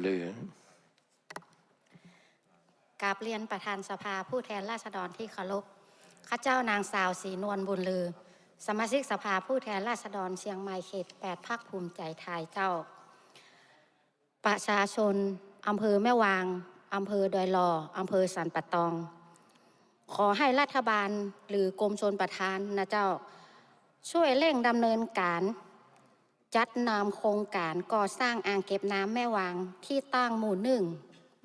หรือกราบเรียนประธานสภาผู้แทนราษฎรที่เคารพข้าเจ้านางสาวศรีนวลบุญลือ สมาชิกสภาผู้แทนราษฎรเชียงใหม่เขตแปดภาคภูมิใจไทยเจ้า ประชาชนอำเภอแม่วางอำเภอดอยหลออำเภอสันปะตอง ขอให้รัฐบาลหรือกรมชนประทานนะเจ้า ช่วยเร่งดำเนินการ จัดนำโครงการก่อสร้างอ่างเก็บน้ำแม่วางที่ตั้งหมู่หนึ่ง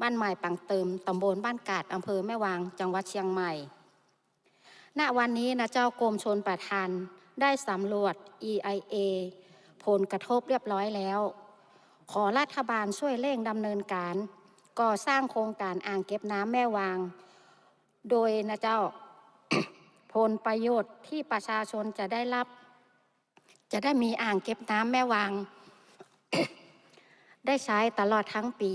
บ้านใหม่ปังเติมตำบลบ้านกาดอำเภอแม่วางจังหวัดเชียงใหม่ ณวันนี้นะเจ้ากรมชนประทานได้สำรวจ EIA ผลกระทบเรียบร้อยแล้ว ขอรัฐบาลช่วยเร่งดำเนินการ ก่อสร้างโครงการอ่างเก็บน้ำแม่วาง โดยนะเจ้าผลประโยชน์ที่ประชาชนจะได้รับ จะได้มีอ่างเก็บน้ำแม่วาง ได้ใช้ตลอดทั้งปี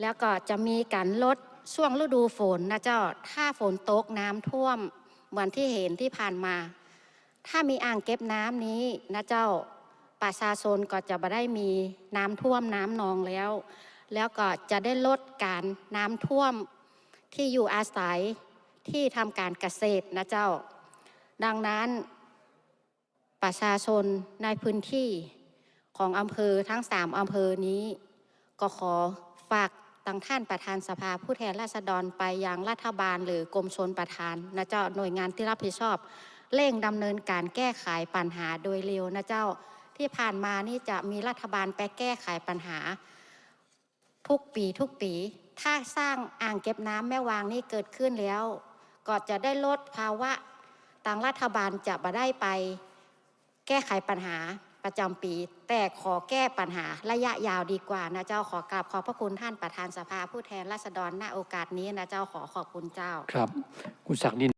แล้วก็จะมีการลดช่วงฤดูฝนนะเจ้า ถ้าฝนตกน้ำท่วมเหมือนที่เห็นที่ผ่านมา ถ้ามีอ่างเก็บน้ำนี้นะเจ้าประชาชนก็จะไม่ได้มีน้ำท่วมน้ำนองแล้ว แล้วก็จะได้ลดการน้ำท่วมที่อยู่อาศัยที่ทำการเกษตรนะเจ้า ดังนั้น ประชาชนในพื้นที่ของอำเภอทั้งสามอำเภอนี้ ก็ขอฝากตังท่านประธานสภาผู้แทนราษฎรไปยังรัฐบาลหรือกรมชนประทานนะเจ้าหน่วยงานที่รับผิดชอบ เร่งดำเนินการแก้ไขปัญหาโดยเร็วนะเจ้าที่ผ่านมานี่จะมีรัฐบาลไปแก้ไขปัญหา ทุกปีทุกปี ถ้าสร้างอ่างเก็บน้ำแม่วางนี่เกิดขึ้นแล้ว ก็จะได้ลดภาวะทางรัฐบาลจะมาได้ไป แก้ไขปัญหาประจำปี แต่ขอแก้ปัญหาระยะยาวดีกว่านะเจ้าขอกราบขอบพระคุณท่านประธานสภาผู้แทนราษฎรณโอกาสนี้นะเจ้าขอขอบคุณเจ้า ครับ คุณศักดิน